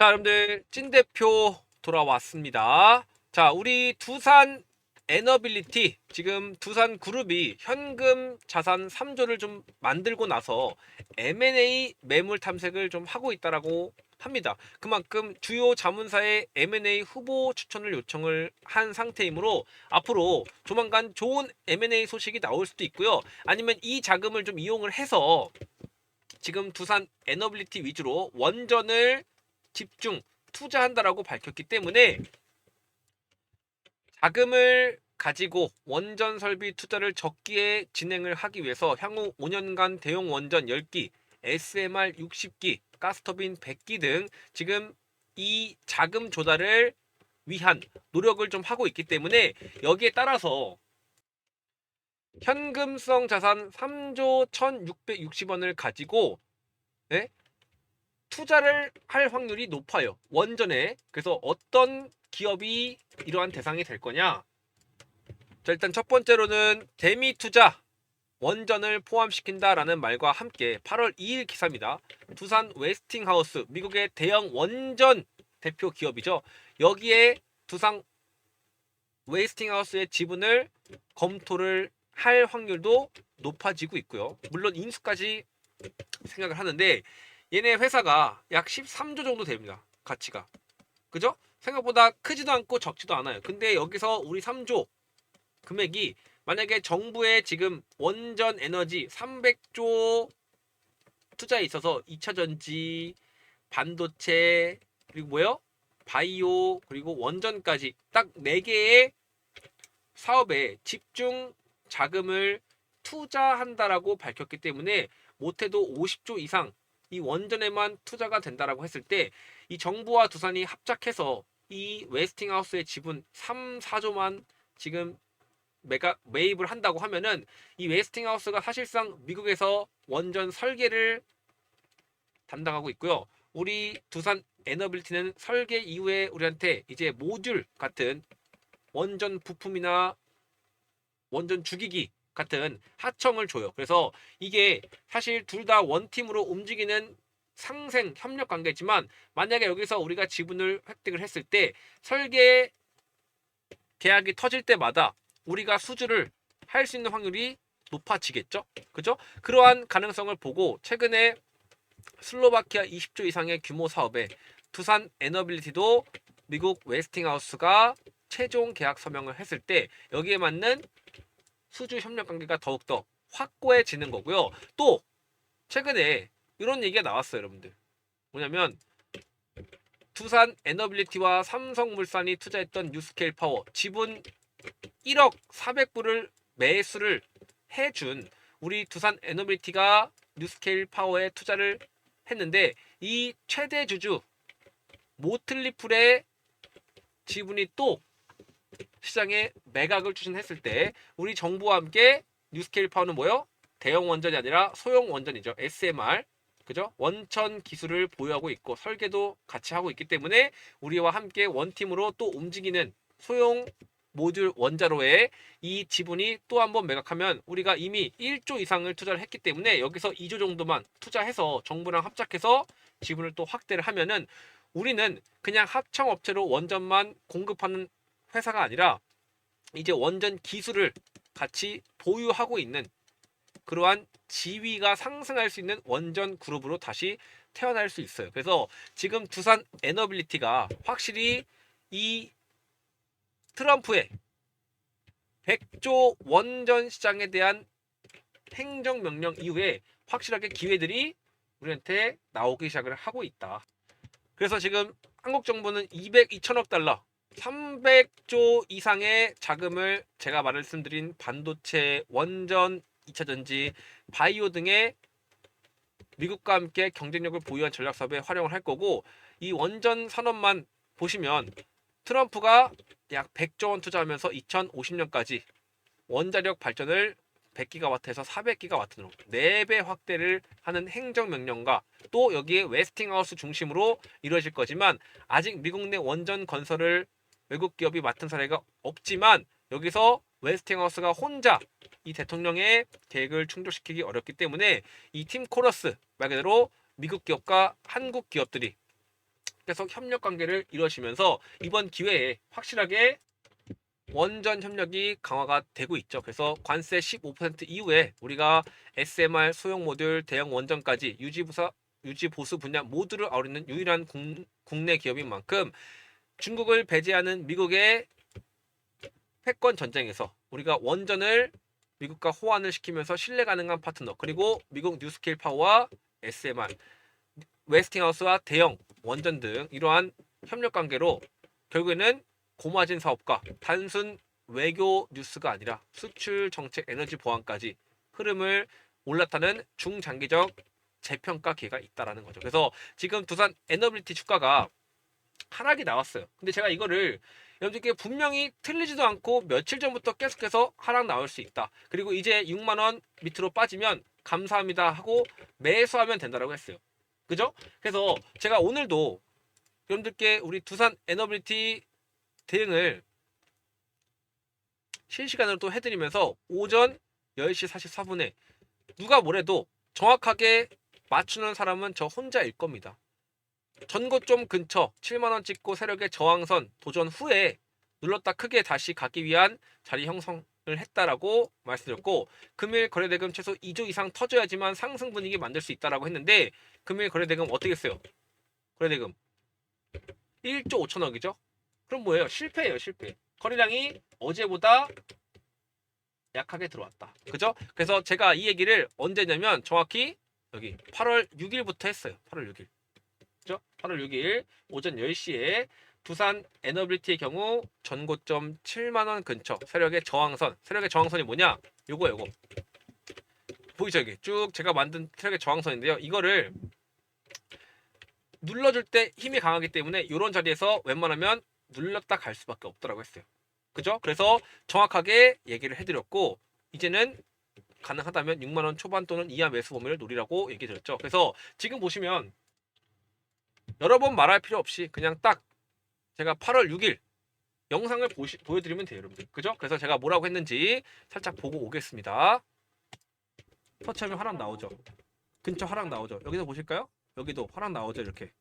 자, 여러분들 찐 대표 돌아왔습니다. 자, 우리 두산 에너빌리티 지금 두산 그룹이 현금 자산 3조를 좀 만들고 나서 M&A 매물 탐색을 좀 하고 있다라고 합니다. 그만큼 주요 자문사의 M&A 후보 추천을 요청을 한 상태이므로 앞으로 조만간 좋은 M&A 소식이 나올 수도 있고요. 아니면 이 자금을 좀 이용을 해서 지금 두산 에너빌리티 위주로 원전을 집중 투자한다라고 밝혔기 때문에 자금을 가지고 원전 설비 투자를 적기에 진행을 하기 위해서 향후 5년간 대용 원전 10기, SMR 60기, 가스터빈 100기 등 지금 이 자금 조달을 위한 노력을 좀 하고 있기 때문에 여기에 따라서 현금성 자산 3조 1,660원을 가지고 네? 투자를 할 확률이 높아요. 원전에. 그래서 어떤 기업이 이러한 대상이 될 거냐? 자, 일단 첫 번째로는 대미 투자 원전을 포함시킨다라는 말과 함께 8월 2일 기사입니다. 두산 웨스팅하우스 미국의 대형 원전 대표 기업이죠. 여기에 두산 웨스팅하우스의 지분을 검토를 할 확률도 높아지고 있고요. 물론 인수까지 생각을 하는데 얘네 회사가 약 13조 정도 됩니다. 가치가. 그죠? 생각보다 크지도 않고 적지도 않아요. 근데 여기서 우리 3조 금액이 만약에 정부의 지금 원전 에너지 300조 투자에 있어서 2차 전지, 반도체, 그리고 뭐요? 바이오, 그리고 원전까지 딱 4개의 사업에 집중 자금을 투자한다라고 밝혔기 때문에 못해도 50조 이상 이 원전에만 투자가 된다라고 했을 때 이 정부와 두산이 합작해서 이 웨스팅하우스의 지분 3, 4조만 지금 매가 매입을 한다고 하면은 이 웨스팅하우스가 사실상 미국에서 원전 설계를 담당하고 있고요. 우리 두산 에너빌티는 설계 이후에 우리한테 이제 모듈 같은 원전 부품이나 원전 주기기 같은 하청을 줘요. 그래서 이게 사실 둘 다 원팀으로 움직이는 상생 협력 관계지만 만약에 여기서 우리가 지분을 획득을 했을 때 설계 계약이 터질 때마다 우리가 수주를 할 수 있는 확률이 높아지겠죠. 그죠? 그러한 가능성을 보고 최근에 슬로바키아 20조 이상의 규모 사업에 두산 에너빌리티도 미국 웨스팅하우스가 최종 계약 서명을 했을 때 여기에 맞는 수주 협력 관계가 더욱더 확고해지는 거고요. 또 최근에 이런 얘기가 나왔어요, 여러분들. 뭐냐면 두산 에너빌리티와 삼성물산이 투자했던 뉴스케일 파워 지분 1억 400불을 매수를 해준 우리 두산 에너빌리티가 뉴스케일 파워에 투자를 했는데 이 최대 주주 모틀리풀의 지분이 또 시장에 매각을 추진했을 때 우리 정부와 함께 뉴스케일 파워는 뭐요? 대형 원전이 아니라 소형 원전이죠. SMR. 그죠? 원천 기술을 보유하고 있고 설계도 같이 하고 있기 때문에 우리와 함께 원팀으로 또 움직이는 소형 모듈 원자로에 이 지분이 또 한번 매각하면 우리가 이미 1조 이상을 투자를 했기 때문에 여기서 2조 정도만 투자해서 정부랑 합작해서 지분을 또 확대를 하면은 우리는 그냥 합청업체로 원전만 공급하는 회사가 아니라 이제 원전 기술을 같이 보유하고 있는 그러한 지위가 상승할 수 있는 원전 그룹으로 다시 태어날 수 있어요. 그래서 지금 두산 에너빌리티가 확실히 이 트럼프의 100조 원전 시장에 대한 행정명령 이후에 확실하게 기회들이 우리한테 나오기 시작을 하고 있다. 그래서 지금 한국 정부는 200, 2천억 달러 300조 이상의 자금을 제가 말씀드린 반도체, 원전, 2차 전지, 바이오 등의 미국과 함께 경쟁력을 보유한 전략 사업에 활용을 할 거고 이 원전 산업만 보시면 트럼프가 약 100조 원 투자하면서 2050년까지 원자력 발전을 100기가와트에서 400기가와트로 4배 확대를 하는 행정명령과 또 여기에 웨스팅하우스 중심으로 이루어질 거지만 아직 미국 내 원전 건설을 외국 기업이 맡은 사례가 없지만 여기서 웨스팅하우스가 혼자 이 대통령의 계획을 충족시키기 어렵기 때문에 이 팀 코러스 말 그대로 미국 기업과 한국 기업들이 계속 협력 관계를 이루어지면서 이번 기회에 확실하게 원전 협력이 강화가 되고 있죠. 그래서 관세 15% 이후에 우리가 SMR 소형 모듈 대형 원전까지 유지 부사 유지 보수 분야 모두를 아우르는 유일한 국, 국내 기업인 만큼 중국을 배제하는 미국의 패권 전쟁에서 우리가 원전을 미국과 호환을 시키면서 신뢰 가능한 파트너 그리고 미국 뉴스케일 파워와 SMR 웨스팅하우스와 대형 원전 등 이러한 협력 관계로 결국에는 고마진 사업과 단순 외교 뉴스가 아니라 수출 정책 에너지 보안까지 흐름을 올라타는 중장기적 재평가 기회가 있다라는 거죠. 그래서 지금 두산 에너빌리티 주가가 하락이 나왔어요. 근데 제가 이거를 여러분들께 분명히 틀리지도 않고 며칠 전부터 계속해서 하락 나올 수 있다. 그리고 이제 6만 원 밑으로 빠지면 감사합니다 하고 매수하면 된다라고 했어요. 그죠? 그래서 제가 오늘도 여러분들께 우리 두산 에너빌리티 대응을 실시간으로 또 해드리면서 오전 10시 44분에 누가 뭐래도 정확하게 맞추는 사람은 저 혼자일 겁니다. 전고점 근처 7만원 찍고 세력의 저항선 도전 후에 눌렀다 크게 다시 가기 위한 자리 형성을 했다라고 말씀드렸고 금일 거래대금 최소 2조 이상 터져야지만 상승 분위기 만들 수 있다라고 했는데 금일 거래대금 어떻게 했어요? 거래대금 1조 5천억이죠? 그럼 뭐예요? 실패예요, 실패. 거래량이 어제보다 약하게 들어왔다. 그죠? 그래서 제가 이 얘기를 언제냐면 정확히 여기 8월 6일부터 했어요. 8월 6일. 그죠? 8월 6일 오전 10시에 두산 에너빌리티의 경우 전고점 7만 원 근처 세력의 저항선. 세력의 저항선이 뭐냐? 요거 요거. 보이죠 여기 쭉 제가 만든 세력의 저항선인데요. 이거를 눌러줄 때 힘이 강하기 때문에 이런 자리에서 웬만하면 눌렀다 갈 수밖에 없더라고 했어요. 그죠? 그래서 정확하게 얘기를 해드렸고 이제는 가능하다면 6만 원 초반 또는 이하 매수 범위를 노리라고 얘기 드렸죠. 그래서 지금 보시면 여러 번 말할 필요 없이 그냥 딱 제가 8월 6일 영상을 보시, 보여드리면 돼요, 여러분들. 그죠? 그래서 제가 뭐라고 했는지 살짝 보고 오겠습니다. 터치하면 하락 나오죠. 근처 하락 나오죠. 여기서 보실까요? 여기도 하락 나오죠, 이렇게.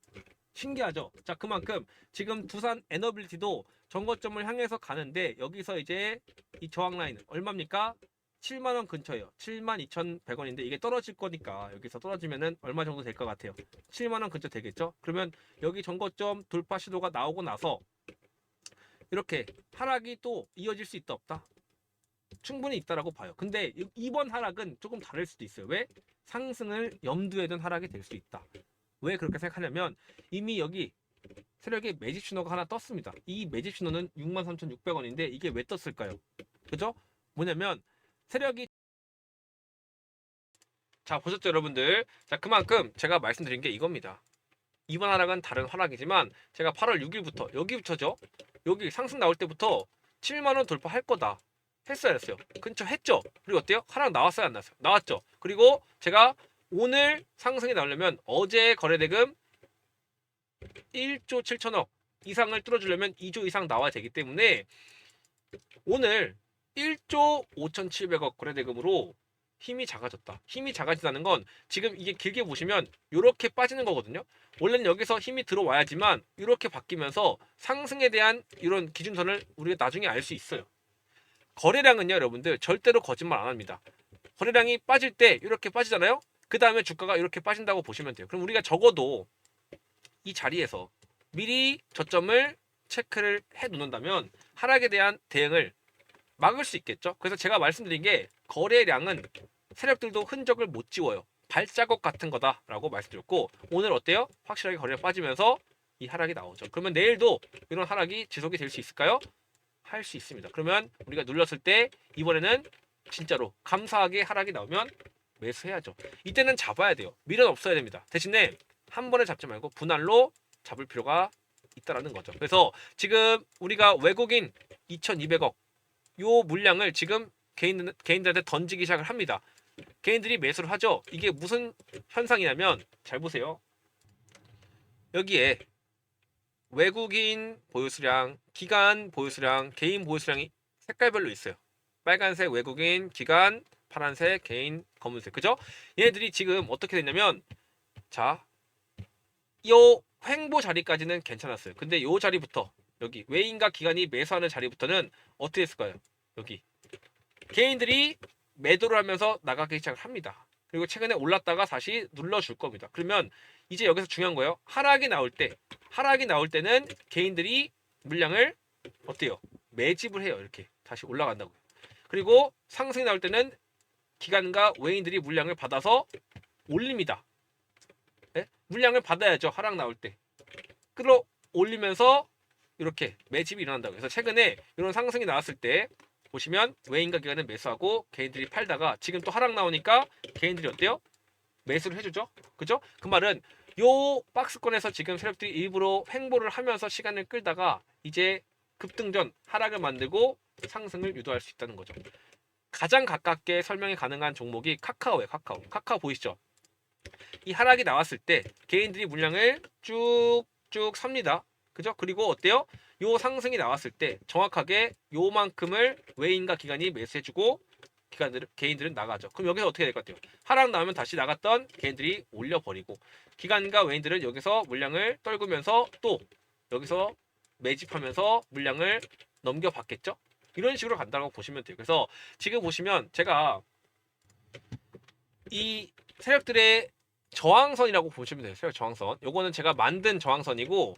신기하죠? 자, 그만큼 지금 두산 에너빌리티도 정거점을 향해서 가는데 여기서 이제 이 저항 라인은 얼마입니까? 7만 원 근처예요. 7만 2,100원인데 이게 떨어질 거니까 여기서 떨어지면은 얼마 정도 될 것 같아요. 7만 원 근처 되겠죠? 그러면 여기 정거점 돌파 시도가 나오고 나서 이렇게 하락이 또 이어질 수 있다 없다? 충분히 있다라고 봐요. 근데 이- 이번 하락은 조금 다를 수도 있어요. 왜? 상승을 염두에 둔 하락이 될 수 있다. 왜 그렇게 생각하냐면 이미 여기 세력의 매집 신호가 하나 떴습니다. 이 매집 신호는 63,600원인데 이게 왜 떴을까요? 그죠? 뭐냐면 세력이 자 보셨죠 여러분들? 자 그만큼 제가 말씀드린 게 이겁니다. 이번 하락은 다른 하락이지만 제가 8월 6일부터 여기부터죠? 여기 상승 나올 때부터 7만원 돌파할 거다 했어야 했어요. 근처 했죠? 그리고 어때요? 하락 나왔어요 안 나왔어요? 나왔죠? 그리고 제가 오늘 상승이 나오려면 어제 거래대금 1조 7천억 이상을 뚫어주려면 2조 이상 나와야 되기 때문에 오늘 1조 5,700억 거래대금으로 힘이 작아졌다. 힘이 작아진다는 건 지금 이게 길게 보시면 이렇게 빠지는 거거든요. 원래는 여기서 힘이 들어와야지만 이렇게 바뀌면서 상승에 대한 이런 기준선을 우리가 나중에 알 수 있어요. 거래량은요, 여러분들 절대로 거짓말 안 합니다. 거래량이 빠질 때 이렇게 빠지잖아요. 그 다음에 주가가 이렇게 빠진다고 보시면 돼요. 그럼 우리가 적어도 이 자리에서 미리 저점을 체크를 해 놓는다면 하락에 대한 대응을 막을 수 있겠죠. 그래서 제가 말씀드린 게 거래량은 세력들도 흔적을 못 지워요. 발자국 같은 거다라고 말씀드렸고 오늘 어때요? 확실하게 거래가 빠지면서 이 하락이 나오죠. 그러면 내일도 이런 하락이 지속이 될 수 있을까요? 할 수 있습니다. 그러면 우리가 눌렀을 때 이번에는 진짜로 감사하게 하락이 나오면 매수해야죠. 이때는 잡아야 돼요. 미련 없어야 됩니다. 대신에 한 번에 잡지 말고 분할로 잡을 필요가 있다라는 거죠. 그래서 지금 우리가 외국인 2,200억 요 물량을 지금 개인 개인들한테 던지기 시작을 합니다. 개인들이 매수를 하죠. 이게 무슨 현상이냐면 잘 보세요. 여기에 외국인 보유수량, 기간 보유수량, 개인 보유수량이 색깔별로 있어요. 빨간색 외국인, 기간, 파란색, 개인, 검은색. 그죠? 얘네들이 지금 어떻게 됐냐면 자 요 횡보 자리까지는 괜찮았어요. 근데 요 자리부터 여기 외인과 기관이 매수하는 자리부터는 어떻게 했을까요? 여기 개인들이 매도를 하면서 나가기 시작을 합니다. 그리고 최근에 올랐다가 다시 눌러줄 겁니다. 그러면 이제 여기서 중요한 거예요. 하락이 나올 때, 하락이 나올 때는 개인들이 물량을 어때요? 매집을 해요. 이렇게 다시 올라간다고요. 그리고 상승이 나올 때는 기관과 외인들이 물량을 받아서 올립니다. 예? 물량을 받아야죠. 하락 나올 때. 끌어 올리면서 이렇게 매집이 일어난다고 해서 최근에 이런 상승이 나왔을 때 보시면 외인과 기관은 매수하고 개인들이 팔다가 지금 또 하락 나오니까 개인들이 어때요? 매수를 해주죠. 그죠? 그 말은 요 박스권에서 지금 세력들이 일부러 횡보를 하면서 시간을 끌다가 이제 급등전 하락을 만들고 상승을 유도할 수 있다는 거죠. 가장 가깝게 설명이 가능한 종목이 카카오예요. 카카오. 카카오 보이시죠? 이 하락이 나왔을 때 개인들이 물량을 쭉쭉 삽니다. 그죠? 그리고 어때요? 요 상승이 나왔을 때 정확하게 요만큼을 외인과 기관이 매수해주고 기관들 개인들은 나가죠. 그럼 여기서 어떻게 될 것 같아요? 하락 나오면 다시 나갔던 개인들이 올려버리고 기관과 외인들은 여기서 물량을 떨구면서 또 여기서 매집하면서 물량을 넘겨받겠죠? 이런 식으로 간다고 보시면 돼요. 그래서 지금 보시면 제가 이 세력들의 저항선이라고 보시면. 세력 저항선. 요거는 제가 만든 저항선이고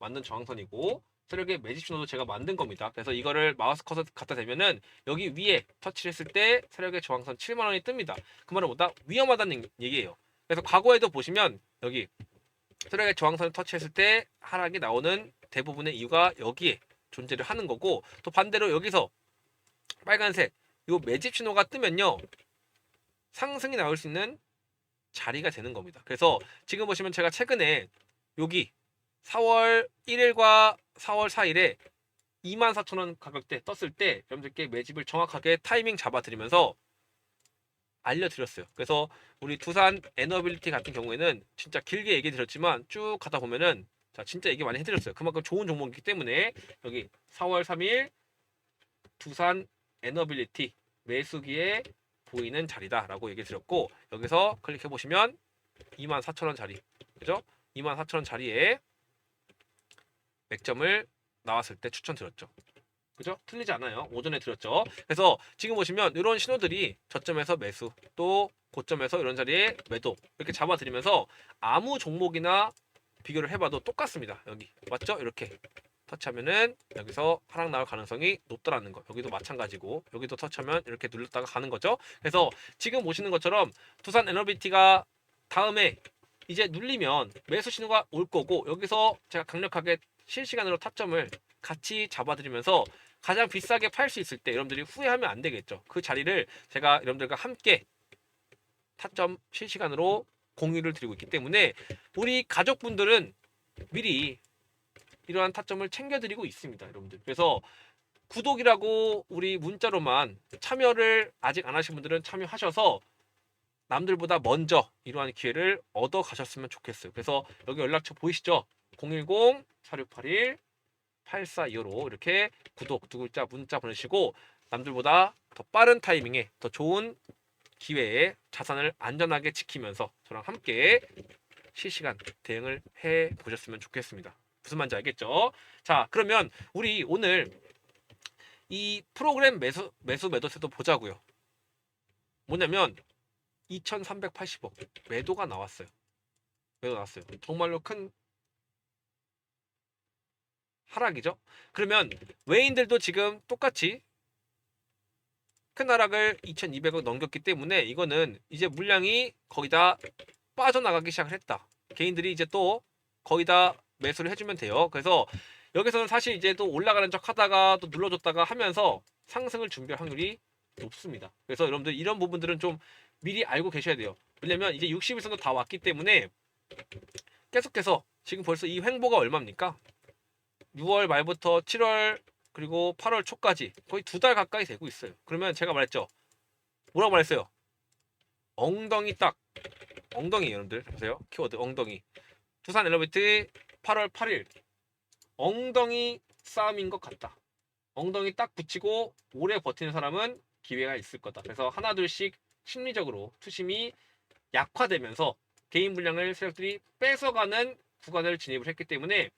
만든 저항선이고 세력의 매집 신호도 제가 만든 겁니다. 그래서 이거를 마우스 커서 갖다 대면은 여기 위에 터치를 했을 때 세력의 저항선 7만 원이 뜹니다. 그 말은 뭐다? 위험하다는 얘기예요. 그래서 과거에도 보시면 여기 세력의 저항선을 터치했을 때 하락이 나오는 대부분의 이유가 여기에 존재를 하는 거고 또 반대로 여기서 빨간색 요 매집 신호가 뜨면요 상승이 나올 수 있는 자리가 되는 겁니다. 그래서 지금 보시면 제가 최근에 여기 4월 1일과 4월 4일에 24,000원 가격대 떴을 때 여러분들께 매집을 정확하게 타이밍 잡아드리면서 알려드렸어요. 그래서 우리 두산 에너빌리티 같은 경우에는 진짜 길게 얘기 드렸지만 쭉 가다 보면은 자 진짜 얘기 많이 해드렸어요. 그만큼 좋은 종목이기 때문에 여기 4월 3일 두산 에너빌리티 매수기에 보이는 자리다라고 얘기 드렸고 여기서 클릭해 보시면 24,000원 자리 그죠? 24,000원 자리에 맥점을 나왔을 때 추천드렸죠. 그죠? 틀리지 않아요. 오전에 드렸죠. 그래서 지금 보시면 이런 신호들이 저점에서 매수, 또 고점에서 이런 자리에 매도 이렇게 잡아드리면서 아무 종목이나 비교를 해봐도 똑같습니다. 여기 맞죠? 이렇게 터치하면은 여기서 하락 나올 가능성이 높다라는 거. 여기도 마찬가지고 여기도 터치하면 이렇게 눌렀다가 가는 거죠. 그래서 지금 보시는 것처럼 두산 에너비티가 다음에 이제 눌리면 매수 신호가 올 거고 여기서 제가 강력하게 실시간으로 타점을 같이 잡아드리면서 가장 비싸게 팔 수 있을 때 여러분들이 후회하면 안 되겠죠. 그 자리를 제가 여러분들과 함께 타점 실시간으로 공유를 드리고 있기 때문에 우리 가족분들은 미리 이러한 타점을 챙겨드리고 있습니다, 여러분들. 그래서 구독이라고 우리 문자로만 참여를 아직 안 하신 분들은 참여하셔서 남들보다 먼저 이러한 기회를 얻어 가셨으면 좋겠어요. 그래서 여기 연락처 보이시죠? 010-4681-8425로 이렇게 구독 두 글자 문자 보내시고 남들보다 더 빠른 타이밍에 더 좋은 기회에 자산을 안전하게 지키면서 저랑 함께 실시간 대응을 해 보셨으면 좋겠습니다. 무슨 말인지 알겠죠? 자, 그러면 우리 오늘 이 프로그램 매수 매수 매도세도 보자고요. 뭐냐면 2,380억 매도가 나왔어요. 매도 나왔어요. 정말로 큰 하락이죠. 그러면 외인들도 지금 똑같이 큰 하락을 2,200억 넘겼기 때문에 이거는 이제 물량이 거기다 빠져나가기 시작을 했다. 개인들이 이제 또 거기다 매수를 해주면 돼요. 그래서 여기서는 사실 이제 또 올라가는 척 하다가 또 눌러줬다가 하면서 상승을 준비할 확률이 높습니다. 그래서 여러분들 이런 부분들은 좀 미리 알고 계셔야 돼요. 왜냐면 이제 60일선도 다 왔기 때문에 계속해서 지금 벌써 이 횡보가 얼마입니까? 6월 말부터 7월 그리고 8월 초까지 거의 두 달 가까이 되고 있어요. 그러면 제가 말했죠. 뭐라고 말했어요? 엉덩이 딱 엉덩이 여러분들 보세요. 키워드 엉덩이. 두산 엘리베이터 8월 8일 엉덩이 싸움인 것 같다. 엉덩이 딱 붙이고 오래 버티는 사람은 기회가 있을 거다. 그래서 하나 둘씩 심리적으로 투심이 약화되면서 개인 분량을 세력들이 뺏어가는 구간을 진입을 했기 때문에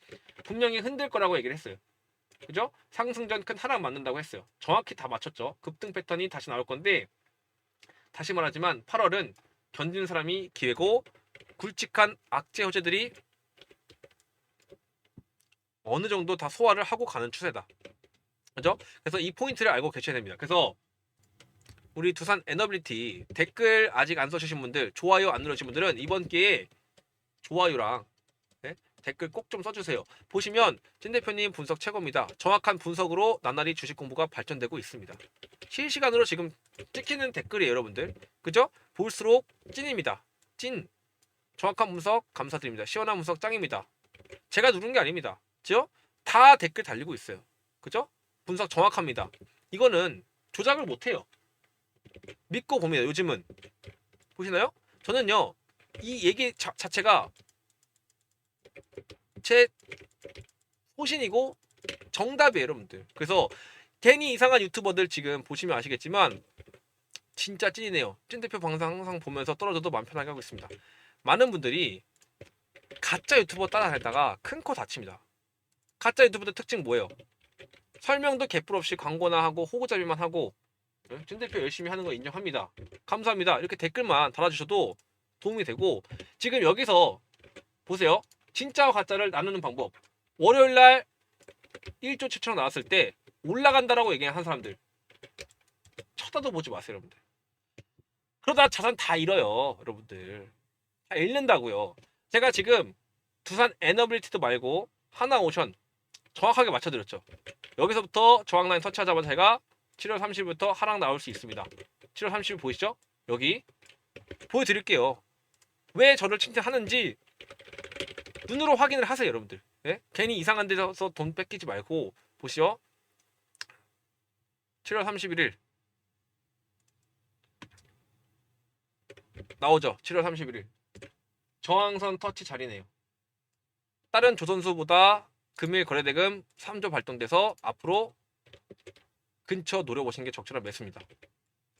분명히 흔들 거라고 얘기를 했어요. 그죠? 상승전 큰 하락 맞는다고 했어요. 정확히 다 맞췄죠. 급등 패턴이 다시 나올 건데 다시 말하지만 8월은 견디는 사람이 기회고 굵직한 악재 호재들이 어느 정도 다 소화를 하고 가는 추세다. 그죠? 그래서 이 포인트를 알고 계셔야 됩니다. 그래서 우리 두산 에너빌리티 댓글 아직 안 써주신 분들 좋아요 안 누르신 분들은 이번 기회에 좋아요랑 네? 댓글 꼭 좀 써주세요. 보시면 찐 대표님 분석 최고입니다. 정확한 분석으로 나날이 주식 공부가 발전되고 있습니다. 실시간으로 지금 찍히는 댓글이에요, 여러분들. 그죠? 볼수록 찐입니다. 찐. 정확한 분석 감사드립니다. 시원한 분석 짱입니다. 제가 누른 게 아닙니다. 그죠? 다 댓글 달리고 있어요. 그죠? 분석 정확합니다. 이거는 조작을 못 해요. 믿고 봅니다. 요즘은 보시나요? 저는요 이 얘기 자, 자체가 제 소신이고 정답이에요, 여러분들. 그래서 괜히 이상한 유튜버들 지금 보시면 아시겠지만 진짜 찐이네요. 찐 대표 방송 항상 보면서 떨어져도 마음 편하게 하고 있습니다. 많은 분들이 가짜 유튜버 따라다니다가 큰 코 다칩니다. 가짜 유튜버들 특징 뭐예요? 설명도 개뿔 없이 광고나 하고 호구잡이만 하고 네? 찐 대표 열심히 하는 거 인정합니다. 감사합니다. 이렇게 댓글만 달아주셔도 도움이 되고 지금 여기서 보세요. 진짜와 가짜를 나누는 방법. 월요일 날 1조 7천원 나왔을 때 올라간다라고 얘기한 사람들 쳐다도 보지 마세요, 여러분들. 그러다 자산 다 잃어요, 여러분들. 다 잃는다고요. 제가 지금 두산 에너빌리티도 말고 하나 오션 정확하게 맞춰드렸죠. 여기서부터 저항 라인 터치하자마자 제가 7월 30일부터 하락 나올 수 있습니다. 7월 30일 보이시죠? 여기 보여드릴게요. 왜 저를 칭찬하는지 눈으로 확인을 하세요, 여러분들. 예? 괜히 이상한 데서 돈 뺏기지 말고 보시죠. 7월 31일 나오죠. 7월 31일 저항선 터치 자리네요. 다른 조선수보다 금일 거래대금 3조 발동돼서 앞으로 근처 노려보시는 게 적절한 매수입니다.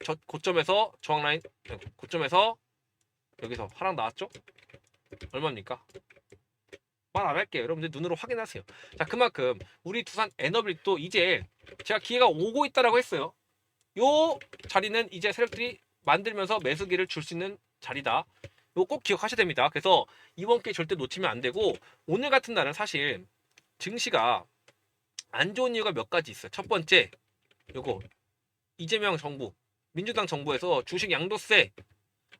저 고점에서 저항 라인 네, 고점에서 여기서 하락 나왔죠? 얼마입니까? 말 안 할게요. 여러분들 눈으로 확인하세요. 자, 그만큼 우리 두산 에너빌도 이제 제가 기회가 오고 있다라고 했어요. 요 자리는 이제 세력들이 만들면서 매수기를 줄 수 있는 자리다. 이거 꼭 기억하셔야 됩니다. 그래서 이번 기회 절대 놓치면 안 되고 오늘 같은 날은 사실 증시가 안 좋은 이유가 몇 가지 있어요. 첫 번째, 요거 이재명 정부, 민주당 정부에서 주식 양도세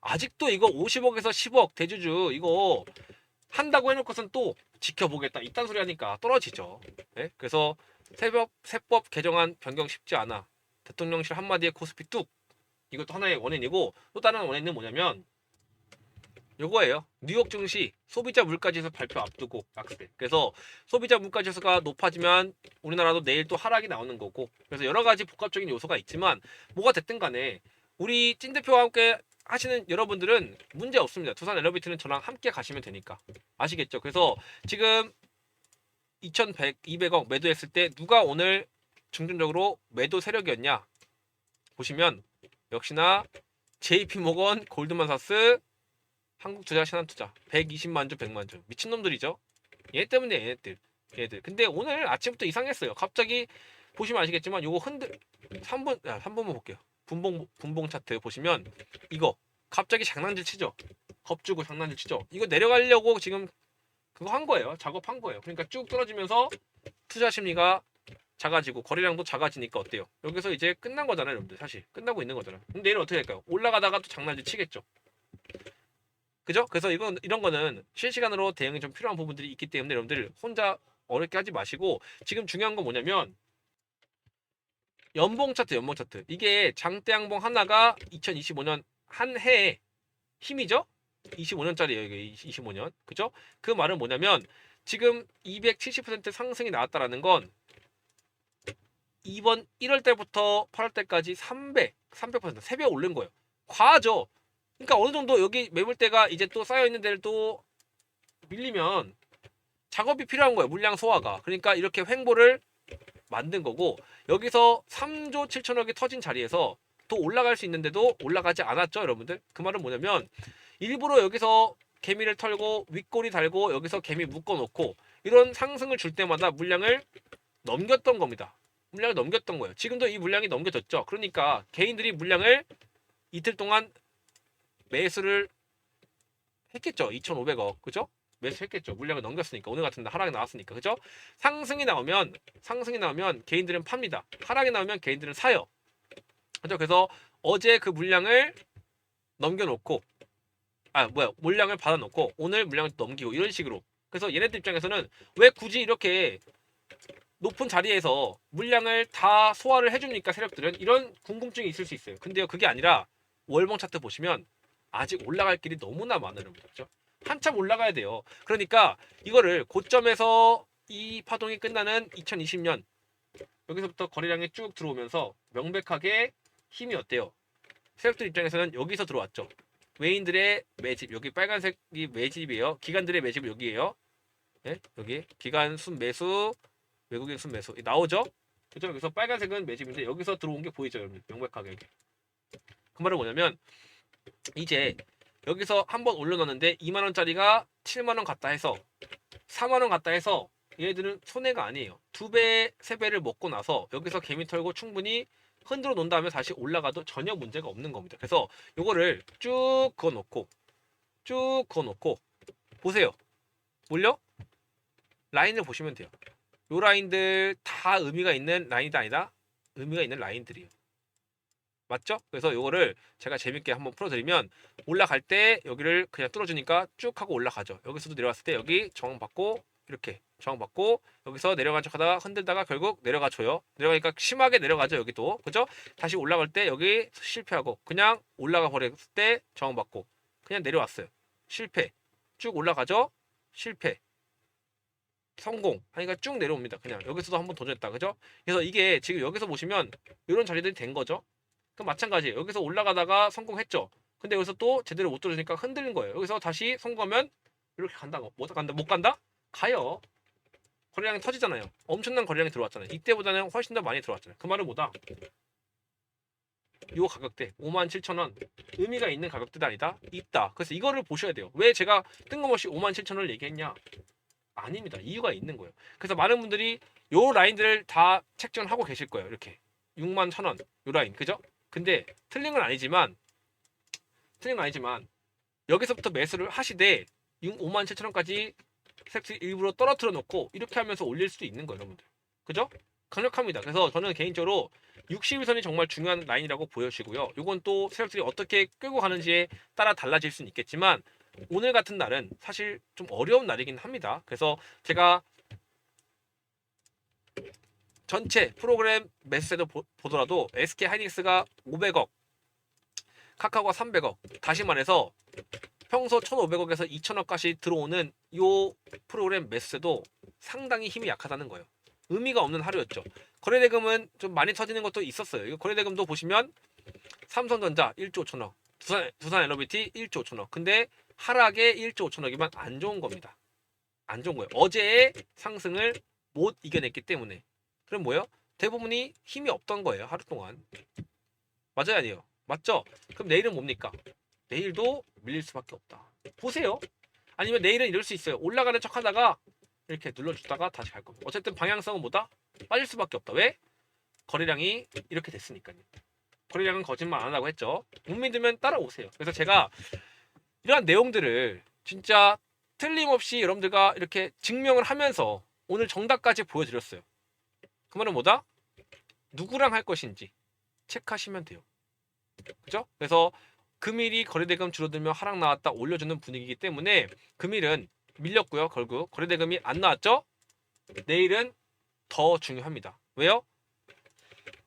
아직도 이거 50억에서 10억 대주주 이거 한다고 해놓고선 또 지켜보겠다 이딴 소리 하니까 떨어지죠. 네? 그래서 세법 세법 개정안 변경 쉽지 않아. 대통령실 한마디에 코스피 뚝 이것도 하나의 원인이고 또 다른 원인은 뭐냐면 요거예요. 뉴욕 증시 소비자 물가지수 발표 앞두고 악세. 그래서 소비자 물가지수가 높아지면 우리나라도 내일 또 하락이 나오는 거고. 그래서 여러 가지 복합적인 요소가 있지만 뭐가 됐든 간에 우리 찐 대표와 함께 하시는 여러분들은 문제 없습니다. 두산 엘리베이터는 저랑 함께 가시면 되니까. 아시겠죠? 그래서 지금 2,100, 200억 매도했을 때 누가 오늘 중점적으로 매도 세력이었냐? 보시면 역시나 JP 모건, 골드만사스, 한국투자, 신한투자 120만 주, 100만 주 미친놈들이죠. 얘 때문에 얘네들. 얘들. 근데 오늘 아침부터 이상했어요. 갑자기 보시면 아시겠지만 요거 흔들 3분 야, 3분만 볼게요. 분봉 분봉 차트 보시면 이거 갑자기 장난질 치죠. 겁주고 장난질 치죠. 이거 내려가려고 지금 그거 한 거예요. 작업한 거예요. 그러니까 쭉 떨어지면서 투자 심리가 작아지고 거래량도 작아지니까 어때요? 여기서 이제 끝난 거잖아요, 여러분들. 사실 끝나고 있는 거잖아요. 그럼 내일 어떻게 될까요? 올라가다가 또 장난질 치겠죠. 그죠? 그래서 이건 이런 거는 실시간으로 대응이 좀 필요한 부분들이 있기 때문에 여러분들 혼자 어렵게 하지 마시고 지금 중요한 건 뭐냐면 연봉 차트, 연봉 차트. 이게 장대 양봉 하나가 2025년 한 해의 힘이죠? 25년짜리예요, 이게 25년. 그죠? 그 말은 뭐냐면 지금 270% 상승이 나왔다라는 건 이번 1월 때부터 8월 때까지 300, 300%, 3배 오른 거예요. 과하죠? 그러니까 어느 정도 여기 매물대가 이제 또 쌓여 있는 데를 또 밀리면 작업이 필요한 거예요. 물량 소화가. 그러니까 이렇게 횡보를 만든 거고 여기서 3조 7천억이 터진 자리에서 또 올라갈 수 있는데도 올라가지 않았죠, 여러분들. 그 말은 뭐냐면 일부러 여기서 개미를 털고 윗꼬리 달고 여기서 개미 묶어 놓고 이런 상승을 줄 때마다 물량을 넘겼던 겁니다. 물량을 넘겼던 거예요. 지금도 이 물량이 넘겨졌죠. 그러니까 개인들이 물량을 이틀 동안 매수를 했겠죠. 2,500억. 그죠? 매수했겠죠. 물량을 넘겼으니까 오늘 같은 날 하락이 나왔으니까. 그죠? 상승이 나오면 상승이 나오면 개인들은 팝니다. 하락이 나오면 개인들은 사요. 그죠? 그래서 어제 그 물량을 넘겨 놓고 아, 뭐야? 물량을 받아 놓고 오늘 물량을 넘기고 이런 식으로. 그래서 얘네들 입장에서는 왜 굳이 이렇게 높은 자리에서 물량을 다 소화를 해줍니까 세력들은 이런 궁금증이 있을 수 있어요. 근데요 그게 아니라 월봉 차트 보시면 아직 올라갈 길이 너무나 많아요. 그죠? 한참 올라가야 돼요. 그러니까 이거를 고점에서 이 파동이 끝나는 2020년 여기서부터 거래량이 쭉 들어오면서 명백하게 힘이 어때요? 세력들 입장에서는 여기서 들어왔죠. 외인들의 매집 여기 빨간색이 매집이에요. 기관들의 매집은 여기에요. 예? 여기 기관 순 매수 외국인 순 매수 나오죠? 그죠? 여기서 빨간색은 매집인데 여기서 들어온 게 보이죠, 여러분? 명백하게. 그 말은 뭐냐면 이제 여기서 한번 올려놨는데 2만 원짜리가 7만 원 갔다 해서 4만 원 갔다 해서 얘네들은 손해가 아니에요. 두 배, 세 배를 먹고 나서 여기서 개미 털고 충분히 흔들어 놓은 다음에 다시 올라가도 전혀 문제가 없는 겁니다. 그래서 요거를 쭉 그어 놓고 쭉 그어 놓고 보세요. 몰려? 라인을 보시면 돼요. 요 라인들 다 의미가 있는 라인이 아니다. 의미가 있는 라인들이에요. 맞죠? 그래서 요거를 제가 재밌게 한번 풀어드리면 올라갈 때 여기를 그냥 뚫어주니까 쭉 하고 올라가죠. 여기서도 내려왔을 때 여기 저항받고 이렇게 저항받고 여기서 내려간 척하다가 흔들다가 결국 내려가 줘요. 내려가니까 심하게 내려가죠. 여기도 그죠? 다시 올라갈 때 여기 실패하고 그냥 올라가 버렸을 때 저항받고 그냥 내려왔어요. 실패 쭉 올라가죠. 실패 성공 하니까 쭉 내려옵니다. 그냥 여기서도 한번 도전했다. 그죠? 그래서 이게 지금 여기서 보시면 이런 자리들이 된 거죠. 그럼 마찬가지예요. 여기서 올라가다가 성공했죠. 근데 여기서 또 제대로 못 들어주니까 흔들린 거예요. 여기서 다시 성공하면 이렇게 간다. 못 간다. 못 간다? 가요. 거래량이 터지잖아요. 엄청난 거래량이 들어왔잖아요. 이때보다는 훨씬 더 많이 들어왔잖아요. 그 말은 뭐다? 요 가격대 57,000원 의미가 있는 가격대도 아니다 있다 그래서 이거를 보셔야 돼요 왜 제가 뜬금없이 57,000원을 얘기했냐 아닙니다 이유가 있는 거예요 그래서 많은 분들이 요 라인들을 다 책정을 하고 계실 거예요 이렇게 61,000원 요 라인 그죠 근데 틀린 건 아니지만 틀린 건 아니지만 여기서부터 매수를 하시되 57,000원까지 섹스 일부러 떨어뜨려 놓고 이렇게 하면서 올릴 수도 있는 거예요 여러분들. 그죠? 강력합니다. 그래서 저는 개인적으로 60일선이 정말 중요한 라인이라고 보여지고요. 이건 또 세력들이 어떻게 끌고 가는지에 따라 달라질 수는 있겠지만 오늘 같은 날은 사실 좀 어려운 날이긴 합니다. 그래서 제가 전체 프로그램 매수세도 보, 보더라도 SK 하이닉스가 500억, 카카오가 300억. 다시 말해서 평소 1,500억에서 2,000억까지 들어오는 요 프로그램 매수세도 상당히 힘이 약하다는 거예요. 의미가 없는 하루였죠. 거래대금은 좀 많이 터지는 것도 있었어요. 이거 거래대금도 보시면 삼성전자 1조 5천억, 두산, 두산 엘러비티 1조 5천억. 근데 하락에 1조 5천억이면 안 좋은 겁니다. 안 좋은 거예요. 어제의 상승을 못 이겨냈기 때문에. 그럼 뭐예요? 대부분이 힘이 없던 거예요. 하루 동안. 맞아요, 아니에요? 맞죠? 그럼 내일은 뭡니까? 내일도 밀릴 수밖에 없다. 보세요. 아니면 내일은 이럴 수 있어요. 올라가는 척 하다가 이렇게 눌러주다가 다시 갈 겁니다. 어쨌든 방향성은 뭐다? 빠질 수밖에 없다. 왜? 거래량이 이렇게 됐으니까요. 거래량은 거짓말 안 한다고 했죠. 못 믿으면 따라오세요. 그래서 제가 이러한 내용들을 진짜 틀림없이 여러분들과 이렇게 증명을 하면서 오늘 정답까지 보여드렸어요. 그 말은 뭐다? 누구랑 할 것인지 체크하시면 돼요. 그죠? 그래서 금일이 거래대금 줄어들며 하락 나왔다 올려주는 분위기이기 때문에 금일은 밀렸고요. 결국 거래대금이 안 나왔죠? 내일은 더 중요합니다. 왜요?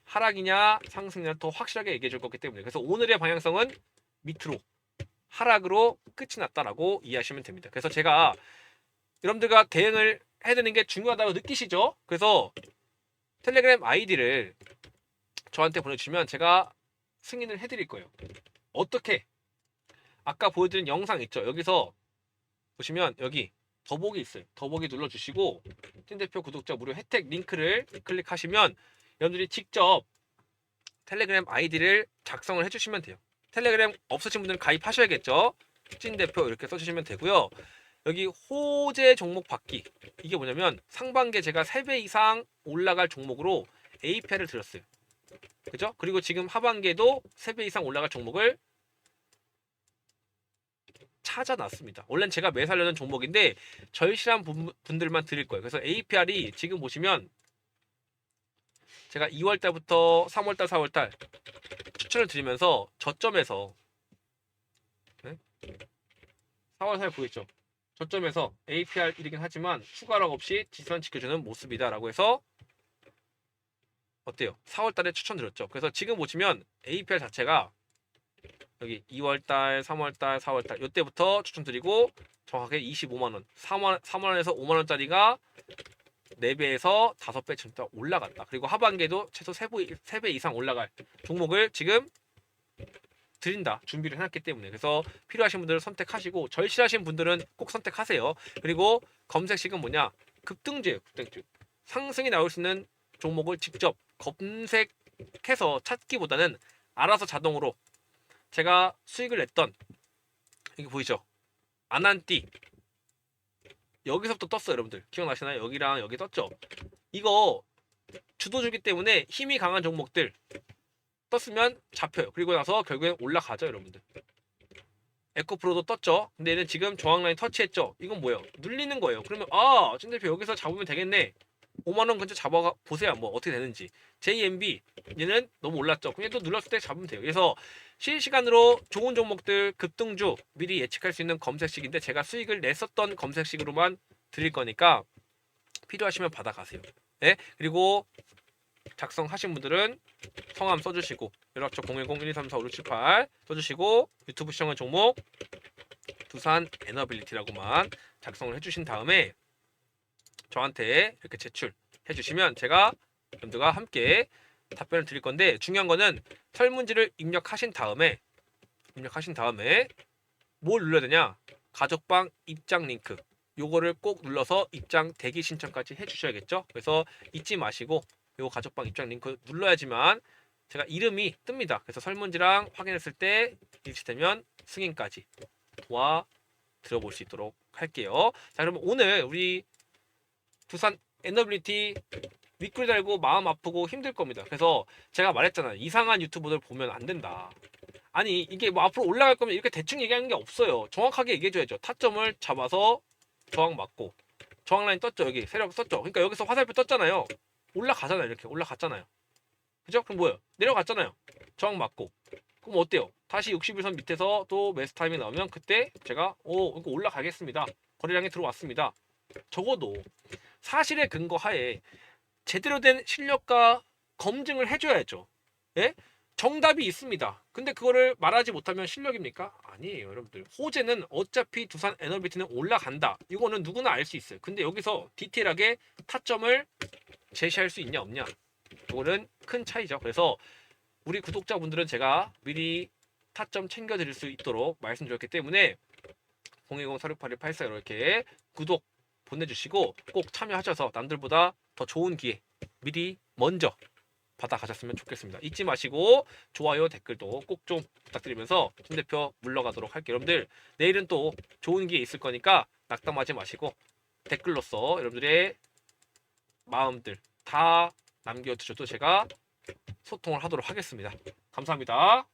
하락이냐 상승이냐 더 확실하게 얘기해 줄 거기 때문에 그래서 오늘의 방향성은 밑으로 하락으로 끝이 났다라고 이해하시면 됩니다. 그래서 제가 여러분들과 대응을 해야 되는 게 중요하다고 느끼시죠? 그래서 텔레그램 아이디를 저한테 보내주시면 제가 승인을 해드릴 거예요. 어떻게? 아까 보여드린 영상 있죠? 여기서 보시면 여기 더보기 있어요. 더보기 눌러주시고 찐 대표 구독자 무료 혜택 링크를 클릭하시면 여러분들이 직접 텔레그램 아이디를 작성을 해주시면 돼요. 텔레그램 없으신 분들은 가입하셔야겠죠. 찐 대표 이렇게 써주시면 되고요. 여기 호재 종목 받기 이게 뭐냐면 상반기에 제가 3배 이상 올라갈 종목으로 APR을 드렸어요. 그죠? 그리고 지금 하반기에도 3배 이상 올라갈 종목을 찾아놨습니다. 원래는 제가 매살려는 종목인데 절실한 분, 분들만 드릴 거예요. 그래서 APR이 지금 보시면 제가 2월 달부터 3월 달, 4월 달 추천을 드리면서 저점에서 네? 4월 4일 보이죠? 저점에서 APR 1이긴 하지만 추가락 없이 지선 지켜주는 모습이다라고 해서 어때요? 4월 달에 추천드렸죠. 그래서 지금 보시면 APR 자체가 여기 2월 달, 3월 달, 4월 달 이때부터 추천드리고 정확하게 25만 원, 3만 3만 원에서 5만 원짜리가 4배에서 5배 정도 올라갔다. 그리고 하반기에도 최소 3배, 3배 이상 올라갈 종목을 지금 드린다. 준비를 해놨기 때문에. 그래서 필요하신 분들은 선택하시고 절실하신 분들은 꼭 선택하세요. 그리고 검색식은 뭐냐? 급등주예요. 급등주. 상승이 나올 수 있는 종목을 직접 검색해서 찾기보다는 알아서 자동으로 제가 수익을 냈던 이거 보이죠? 아난띠 여기서부터 떴어요, 여러분들. 기억나시나요? 여기랑 여기 떴죠? 이거 주도주기 때문에 힘이 강한 종목들 떴으면 잡혀요. 그리고 나서 결국엔 올라가죠, 여러분들. 에코프로도 떴죠. 근데 얘는 지금 저항 라인 터치했죠. 이건 뭐예요? 눌리는 거예요. 그러면 아, 진 대표 여기서 잡으면 되겠네. 5만 원 근처 잡아 보세요. 뭐 어떻게 되는지. JMB 얘는 너무 올랐죠. 그냥 또 눌렀을 때 잡으면 돼요. 그래서 실시간으로 좋은 종목들 급등주 미리 예측할 수 있는 검색식인데 제가 수익을 냈었던 검색식으로만 드릴 거니까 필요하시면 받아가세요. 네? 그리고 작성하신 분들은 성함 써주시고 연락처 010-1234-5678 써주시고 유튜브 시청한 종목 두산 에너빌리티라고만 작성을 해주신 다음에 저한테 이렇게 제출해 주시면 제가 여러분들과 함께 답변을 드릴 건데 중요한 거는 설문지를 입력하신 다음에 입력하신 다음에 뭘 눌러야 되냐? 가족방 입장 링크. 요거를 꼭 눌러서 입장 대기 신청까지 해주셔야겠죠? 그래서 잊지 마시고 요 가족방 입장 링크 눌러야지만 제가 이름이 뜹니다 그래서 설문지랑 확인했을 때 일치되면 승인까지 도와 들어볼 수 있도록 할게요 자 그러면 오늘 우리 두산 에너빌리티 윗글 달고 마음 아프고 힘들 겁니다. 그래서 제가 말했잖아요. 이상한 유튜브들 보면 안 된다. 아니 이게 뭐 앞으로 올라갈 거면 이렇게 대충 얘기하는 게 없어요. 정확하게 얘기해줘야죠. 타점을 잡아서 저항 맞고 저항 라인 떴죠 여기 세력 썼죠. 그러니까 여기서 화살표 떴잖아요. 올라가잖아요 이렇게 올라갔잖아요. 그죠? 그럼 뭐예요? 내려갔잖아요. 저항 맞고 그럼 어때요? 다시 61선 밑에서 또 매스 타임이 나오면 그때 제가 오 이거 올라가겠습니다. 거래량이 들어왔습니다. 적어도 사실에 근거하에 제대로 된 실력과 검증을 해줘야죠. 예? 정답이 있습니다. 근데 그거를 말하지 못하면 실력입니까? 아니에요, 여러분들. 호재는 어차피 두산 에너비티는 올라간다. 이거는 누구나 알 수 있어요. 근데 여기서 디테일하게 타점을 제시할 수 있냐 없냐. 이거는 큰 차이죠. 그래서 우리 구독자분들은 제가 미리 타점 챙겨드릴 수 있도록 말씀드렸기 때문에 010-4681-84 이렇게 구독 보내주시고 꼭 참여하셔서 남들보다 더 좋은 기회 미리 먼저 받아가셨으면 좋겠습니다. 잊지 마시고 좋아요 댓글도 꼭 좀 부탁드리면서 진 대표 물러가도록 할게요. 여러분들 내일은 또 좋은 기회 있을 거니까 낙담하지 마시고 댓글로써 여러분들의 마음들 다 남겨주셔도 제가 소통을 하도록 하겠습니다. 감사합니다.